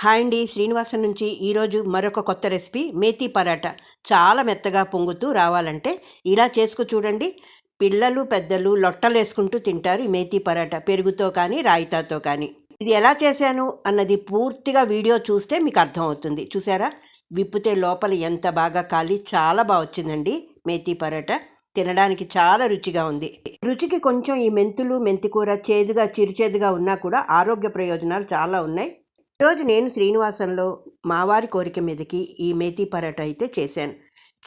Hi అండి. శ్రీనివాసన్ నుంచి ఈరోజు మరొక కొత్త రెసిపీ మేతి పరాటా. చాలా మెత్తగా పొంగుతూ రావాలంటే ఇలా చేసుకు చూడండి. పిల్లలు పెద్దలు లొట్టలేసుకుంటూ తింటారు ఈ మేతి పరాటా పెరుగుతో కానీ రాయితాతో కానీ. ఇది ఎలా చేశాను అన్నది పూర్తిగా వీడియో చూస్తే మీకు అర్థమవుతుంది. చూసారా? విప్పితే లోపల ఎంత బాగా కాలి చాలా బాగా వచ్చిందండి మేతి పరాటా. తినడానికి చాలా రుచిగా ఉంది. రుచికి కొంచెం ఈ మెంతులు మెంతికూర చేదుగా చిరుచేదుగా ఉన్నా కూడా ఆరోగ్య ప్రయోజనాలు చాలా ఉన్నాయి. ఈరోజు నేను శ్రీనివాసంలో మావారి కోరిక మీదకి ఈ మేతి పరాటా అయితే చేశాను.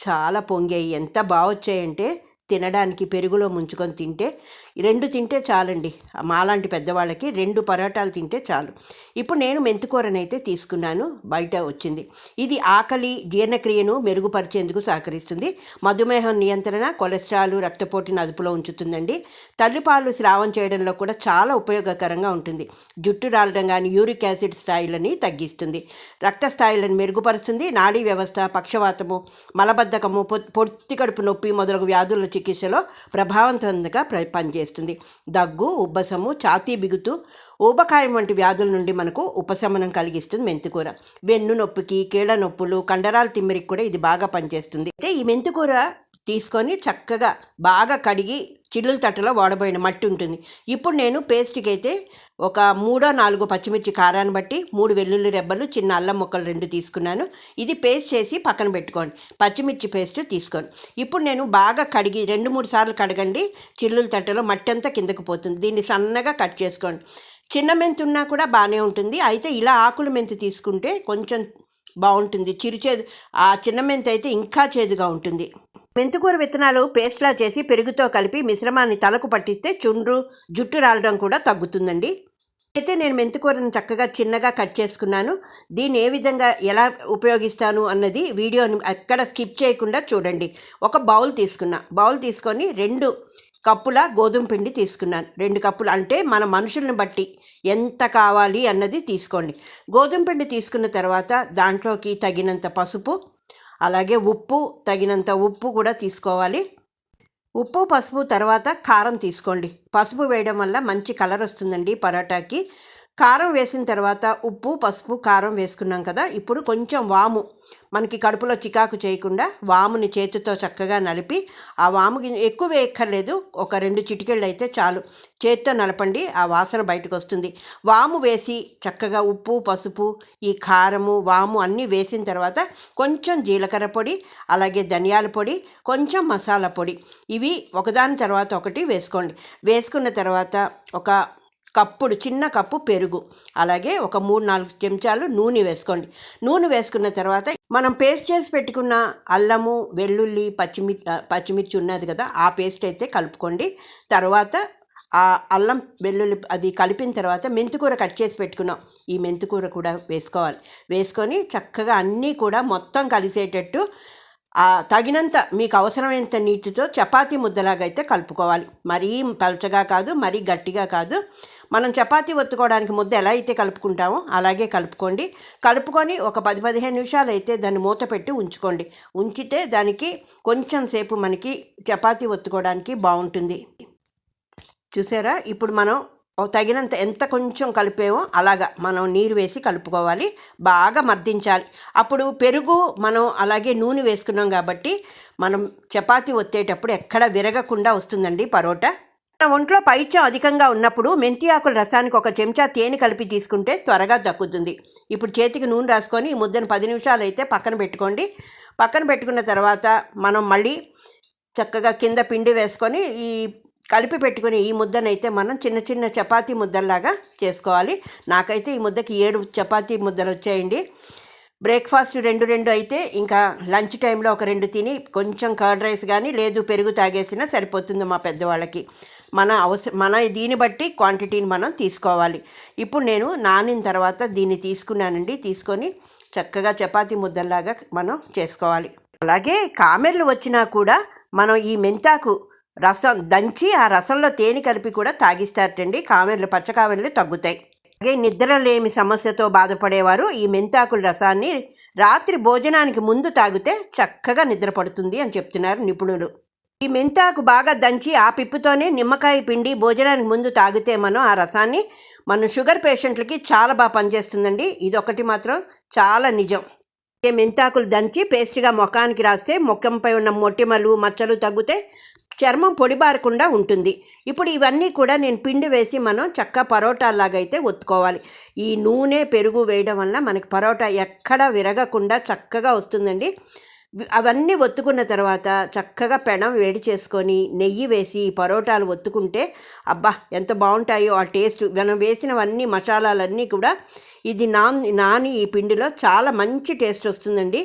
చాలా పొంగాయి. ఎంత బాగా వచ్చాయంటే తినడానికి పెరుగులో ముంచుకొని తింటే రెండు తింటే చాలండి. మాలాంటి పెద్దవాళ్ళకి రెండు పరాటాలు తింటే చాలు. ఇప్పుడు నేను మెంతికూరనైతే తీసుకున్నాను. బయట వచ్చింది. ఇది ఆకలి జీర్ణక్రియను మెరుగుపరిచేందుకు సహకరిస్తుంది. మధుమేహం నియంత్రణ కొలెస్ట్రాల్ రక్తపోటును అదుపులో ఉంచుతుందండి. తల్లిపాలు స్రావం చేయడంలో కూడా చాలా ఉపయోగకరంగా ఉంటుంది. జుట్టు రాలడం కానీ యూరిక్ యాసిడ్ స్థాయిలని తగ్గిస్తుంది. రక్త స్థాయిలను మెరుగుపరుస్తుంది. నాడీ వ్యవస్థ పక్షవాతము మలబద్ధకము పొ- పొత్తి కడుపు నొప్పి మొదలగు వ్యాధుల చికిత్సలో ప్రభావవంతంగా ప్ర- పనిచేస్తుంది. దగ్గు ఉబ్బసము ఛాతీ బిగుతూ ఊబకాయం వంటి వ్యాధుల నుండి మనకు ఉపశమనం కలిగిస్తుంది మెంతికూర. వెన్ను నొప్పికి కీళ్ళ నొప్పులు కండరాల తిమ్మిరికి కూడా ఇది బాగా పనిచేస్తుంది. అయితే ఈ మెంతికూర తీసుకొని చక్కగా బాగా కడిగి చిల్లుల తట్టలో వాడబోయిన మట్టి ఉంటుంది. ఇప్పుడు నేను పేస్ట్కి అయితే ఒక మూడో నాలుగో పచ్చిమిర్చి కారాన్ని బట్టి మూడు వెల్లుల్లి రెబ్బలు చిన్న అల్లం ముక్కలు రెండు తీసుకున్నాను. ఇది పేస్ట్ చేసి పక్కన పెట్టుకోండి. పచ్చిమిర్చి పేస్ట్ తీసుకోండి. ఇప్పుడు నేను బాగా కడిగి రెండు మూడు సార్లు కడగండి. చిల్లుల తట్టలో మట్టి అంతా కిందకు పోతుంది. దీన్ని సన్నగా కట్ చేసుకోండి. చిన్న మెంతు ఉన్నా కూడా బాగానే ఉంటుంది. అయితే ఇలా ఆకుల మెంతు తీసుకుంటే కొంచెం బాగుంటుంది. చిరుచేదు ఆ చిన్న మెంతి అయితే ఇంకా చేదుగా ఉంటుంది. మెంతికూర విత్తనాలు పేస్ట్లా చేసి పెరుగుతో కలిపి మిశ్రమాన్ని తలకు పట్టిస్తే చుండ్రు జుట్టు రాలడం కూడా తగ్గుతుందండి. అయితే నేను మెంతికూరను చక్కగా చిన్నగా కట్ చేసుకున్నాను. దీన్ని ఏ విధంగా ఎలా ఉపయోగిస్తాను అన్నది వీడియోని ఎక్కడ స్కిప్ చేయకుండా చూడండి. ఒక బౌల్ తీసుకున్నా. బౌల్ తీసుకొని రెండు కప్పుల గోధుమ పిండి తీసుకున్నాను. రెండు కప్పులు అంటే మన మనుషుల్ని బట్టి ఎంత కావాలి అన్నది తీసుకోండి. గోధుమ పిండి తీసుకున్న తర్వాత దాంట్లోకి తగినంత పసుపు అలాగే ఉప్పు తగినంత ఉప్పు కూడా తీసుకోవాలి. ఉప్పు పసుపు తర్వాత కారం తీసుకోండి. పసుపు వేయడం వల్ల మంచి కలర్ వస్తుందండి పరోటాకి. కారం వేసిన తర్వాత ఉప్పు పసుపు కారం వేసుకున్నాం కదా. ఇప్పుడు కొంచెం వాము. మనకి కడుపులో చికాకు చేయకుండా వాముని చేతితో చక్కగా నలిపి ఆ వాము ఎక్కువ వేయక్కర్లేదు. ఒక రెండు చిటికెళ్ళు అయితే చాలు. చేతితో నలపండి ఆ వాసన బయటకు వస్తుంది. వాము వేసి చక్కగా ఉప్పు పసుపు ఈ కారము వాము అన్నీ వేసిన తర్వాత కొంచెం జీలకర్ర పొడి అలాగే ధనియాల పొడి కొంచెం మసాలా పొడి. ఇవి ఒకదాని తర్వాత ఒకటి వేసుకోండి. వేసుకున్న తర్వాత ఒక కప్పుడు చిన్న కప్పు పెరుగు. అలాగే ఒక మూడు నాలుగు చెంచాలు నూనె వేసుకోండి. నూనె వేసుకున్న తర్వాత మనం పేస్ట్ చేసి పెట్టుకున్న అల్లము వెల్లుల్లి పచ్చిమిర్చి పచ్చిమిర్చి ఉన్నది కదా ఆ పేస్ట్ అయితే కలుపుకోండి. తర్వాత ఆ అల్లం వెల్లుల్లి అది కలిపిన తర్వాత మెంతికూర కట్ చేసి పెట్టుకున్నాం. ఈ మెంతికూర కూడా వేసుకోవాలి. వేసుకొని చక్కగా అన్నీ కూడా మొత్తం కలిసేటట్టు తగినంత మీకు అవసరమైనంత నీటితో చపాతీ ముద్దలాగా అయితే కలుపుకోవాలి. మరీ పలచగా కాదు మరీ గట్టిగా కాదు. మనం చపాతీ ఒత్తుకోవడానికి ముద్ద ఎలా అయితే కలుపుకుంటామో అలాగే కలుపుకోండి. కలుపుకొని ఒక పది పదిహేను నిమిషాలు అయితే దాన్ని మూత పెట్టి ఉంచుకోండి. ఉంచితే దానికి కొంచెం సేపు మనకి చపాతీ ఒత్తుకోవడానికి బాగుంటుంది. చూసారా? ఇప్పుడు మనం తగినంత ఎంత కొంచెం కలిపేమో అలాగా మనం నీరు వేసి కలుపుకోవాలి. బాగా మర్దించాలి. అప్పుడు పెరుగు మనం అలాగే నూనె వేసుకున్నాం కాబట్టి మనం చపాతీ ఒత్తేటప్పుడు ఎక్కడ విరగకుండా వస్తుందండి పరోటా. మన ఒంట్లో పైత్యం అధికంగా ఉన్నప్పుడు మెంతి ఆకుల రసానికి ఒక చెంచా తేనె కలిపి తీసుకుంటే త్వరగా దక్కుతుంది ఇప్పుడు చేతికి నూనె రాసుకొని ఈ ముద్దను పది నిమిషాలు అయితే పక్కన పెట్టుకోండి. పక్కన పెట్టుకున్న తర్వాత మనం మళ్ళీ చక్కగా కింద పిండి వేసుకొని ఈ కలిపి పెట్టుకుని ఈ ముద్దనైతే మనం చిన్న చిన్న చపాతీ ముద్దల్లాగా చేసుకోవాలి. నాకైతే ఈ ముద్దకి ఏడు చపాతీ ముద్దలు వచ్చాయండి బ్రేక్ఫాస్ట్ రెండు రెండు అయితే ఇంకా లంచ్ టైంలో ఒక రెండు తిని కొంచెం కర్డ్ రైస్ కానీ లేదు పెరుగు తాగేసినా సరిపోతుంది మా పెద్దవాళ్ళకి. మన అవసరం మన దీన్ని బట్టి క్వాంటిటీని మనం తీసుకోవాలి. ఇప్పుడు నేను నానిన తర్వాత దీన్ని తీసుకున్నానండి. తీసుకొని చక్కగా చపాతీ ముద్దల్లాగా మనం చేసుకోవాలి. అలాగే కామెర్లు వచ్చినా కూడా మనం ఈ మెంతాకు రసం దంచి ఆ రసంలో తేనె కలిపి కూడా తాగిస్తారటండి. కామెర్లు పచ్చకామెర్లు తగ్గుతాయి. అలాగే నిద్రలేమి సమస్యతో బాధపడేవారు ఈ మెంతాకుల రసాన్ని రాత్రి భోజనానికి ముందు తాగితే చక్కగా నిద్ర పడుతుంది అని చెప్తున్నారు నిపుణులు. ఈ మెంతాకు బాగా దంచి ఆ పిప్పుతోనే నిమ్మకాయ పిండి భోజనానికి ముందు తాగితే మనం ఆ రసాన్ని మన షుగర్ పేషెంట్లకి చాలా బాగా పనిచేస్తుందండి. ఇదొకటి మాత్రం చాలా నిజం. ఈ మెంతాకులు దంచి పేస్ట్గా ముఖానికి రాస్తే ముఖంపై ఉన్న మొటిమలు మచ్చలు తగ్గితే చర్మం పొడిబారకుండా ఉంటుంది. ఇప్పుడు ఇవన్నీ కూడా నేను పిండి వేసి మనం చక్క పరోటాలాగా అయితే ఒత్తుకోవాలి. ఈ నూనె పెరుగు వేయడం వల్ల మనకి పరోటా ఎక్కడా విరగకుండా చక్కగా వస్తుందండి. అవన్నీ ఒత్తుకున్న తర్వాత చక్కగా పెనం వేడి చేసుకొని నెయ్యి వేసి ఈ పరోటాలు ఒత్తుకుంటే అబ్బా ఎంత బాగుంటాయో ఆ టేస్ట్. మనం వేసినవన్నీ మసాలాలన్నీ కూడా ఇది నాన్ నాని ఈ పిండిలో చాలా మంచి టేస్ట్ వస్తుందండి.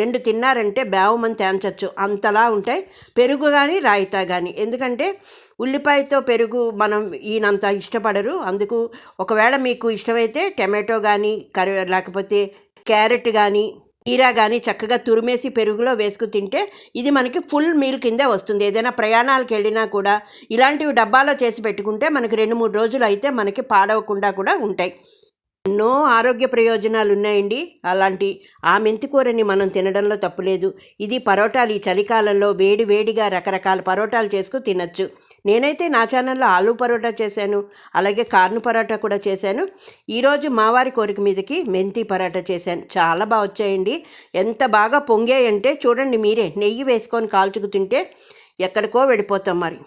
రెండు తిన్నారంటే బేవమని తేంచచ్చు అంతలా ఉంటాయి. పెరుగు కానీ రాయితా కానీ ఎందుకంటే ఉల్లిపాయతో పెరుగు మనం ఈయనంత ఇష్టపడరు. అందుకు ఒకవేళ మీకు ఇష్టమైతే టమాటో కానీ కరి లేకపోతే క్యారెట్ కానీ కీరా కానీ చక్కగా తురిమేసి పెరుగులో వేసుకు తింటే ఇది మనకి ఫుల్ మీల్ కిందే వస్తుంది. ఏదైనా ప్రయాణాలకు వెళ్ళినా కూడా ఇలాంటివి డబ్బాలో చేసి పెట్టుకుంటే మనకి రెండు మూడు రోజులు అయితే మనకి పాడవకుండా కూడా ఉంటాయి. ఎన్నో ఆరోగ్య ప్రయోజనాలు ఉన్నాయండి అలాంటి ఆ మెంతికూరని మనం తినడంలో తప్పులేదు. ఇది పరోటాలు ఈ చలికాలంలో వేడి వేడిగా రకరకాల పరోటాలు చేసుకు తినచ్చు. నేనైతే నా ఛానల్లో ఆలూ పరోటా చేశాను అలాగే కార్న్ పరోటా కూడా చేశాను. ఈరోజు మావారి కోరిక మీదకి మెంతి పరోటా చేశాను. చాలా బాగా వచ్చాయండి. ఎంత బాగా పొంగాయంటే చూడండి మీరే నెయ్యి వేసుకొని కాల్చుకు తింటే ఎక్కడికో వెళ్ళిపోతాం మరి.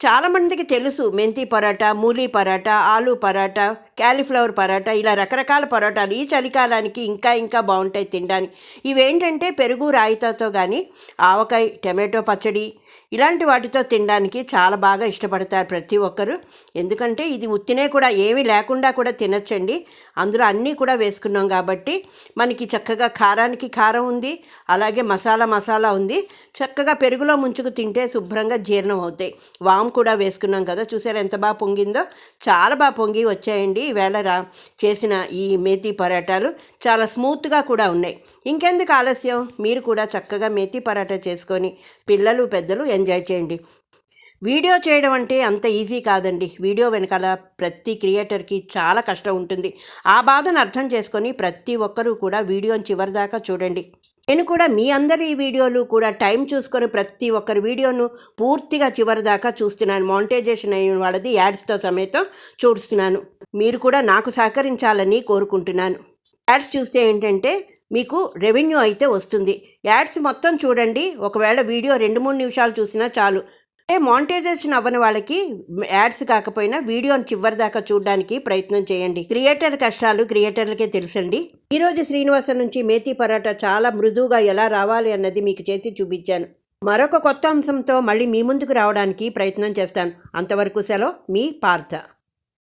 చాలామందికి తెలుసు మెంతి పరోటా మూలీ పరోటా ఆలూ పరాటా క్యాలీఫ్లవర్ పరోటా ఇలా రకరకాల పరోటాలు ఈ చలికాలానికి ఇంకా ఇంకా బాగుంటాయి తినడానికి. ఇవేంటంటే పెరుగు రాయితాతో కానీ ఆవకాయ టమాటో పచ్చడి ఇలాంటి వాటితో తినడానికి చాలా బాగా ఇష్టపడతారు ప్రతి ఒక్కరు. ఎందుకంటే ఇది ఉత్తినే కూడా ఏమీ లేకుండా కూడా తినచ్చండి. అందులో అన్నీ కూడా వేసుకున్నాం కాబట్టి మనకి చక్కగా కారానికి కారం ఉంది అలాగే మసాలా మసాలా ఉంది. చక్కగా పెరుగులో ముంచుకు తింటే శుభ్రంగా జీర్ణం అవుతాయి. వామ్ కూడా వేసుకున్నాం కదా చూసారా ఎంత బాగా పొంగిందో? చాలా బాగా పొంగి వచ్చాయండి. ఈవేళ రా చేసిన ఈ మేతి పరాటాలు చాలా స్మూత్గా కూడా ఉన్నాయి. ఇంకెందుకు ఆలస్యం? మీరు కూడా చక్కగా మేతి పరాటా చేసుకొని పిల్లలు పెద్దలు ఎంజాయ్ చేయండి. వీడియో చేయడం అంటే అంత ఈజీ కాదండి. వీడియో వెనకాల ప్రతి క్రియేటర్కి చాలా కష్టం ఉంటుంది. ఆ బాధను అర్థం చేసుకొని ప్రతి ఒక్కరూ కూడా వీడియోని చివరిదాకా చూడండి. నేను కూడా మీ అందరి వీడియోలు కూడా టైం చూసుకొని ప్రతి ఒక్కరి వీడియోను పూర్తిగా చివరిదాకా చూస్తున్నాను. మానిటైజేషన్ అయిన వాళ్ళది యాడ్స్తో సమేతం చూస్తున్నాను. మీరు కూడా నాకు సహకరించాలని కోరుకుంటున్నాను. యాడ్స్ చూస్తే ఏంటంటే మీకు రెవెన్యూ అయితే వస్తుంది. యాడ్స్ మొత్తం చూడండి. ఒకవేళ వీడియో రెండు మూడు నిమిషాలు చూసినా చాలు. మానిటైజేషన్ అవ్వని వాళ్ళకి యాడ్స్ కాకపోయినా వీడియోని చివరి దాకా చూడడానికి ప్రయత్నం చేయండి. క్రియేటర్ కష్టాలు క్రియేటర్లకే తెలుసండి. ఈరోజు శ్రీనివాసన్ నుంచి మేతి పరాటా చాలా మృదువుగా ఎలా రావాలి అన్నది మీకు చేసి చూపించాను. మరొక కొత్త అంశంతో మళ్ళీ మీ ముందుకు రావడానికి ప్రయత్నం చేస్తాను. అంతవరకు సెలవు మీ పార్థ.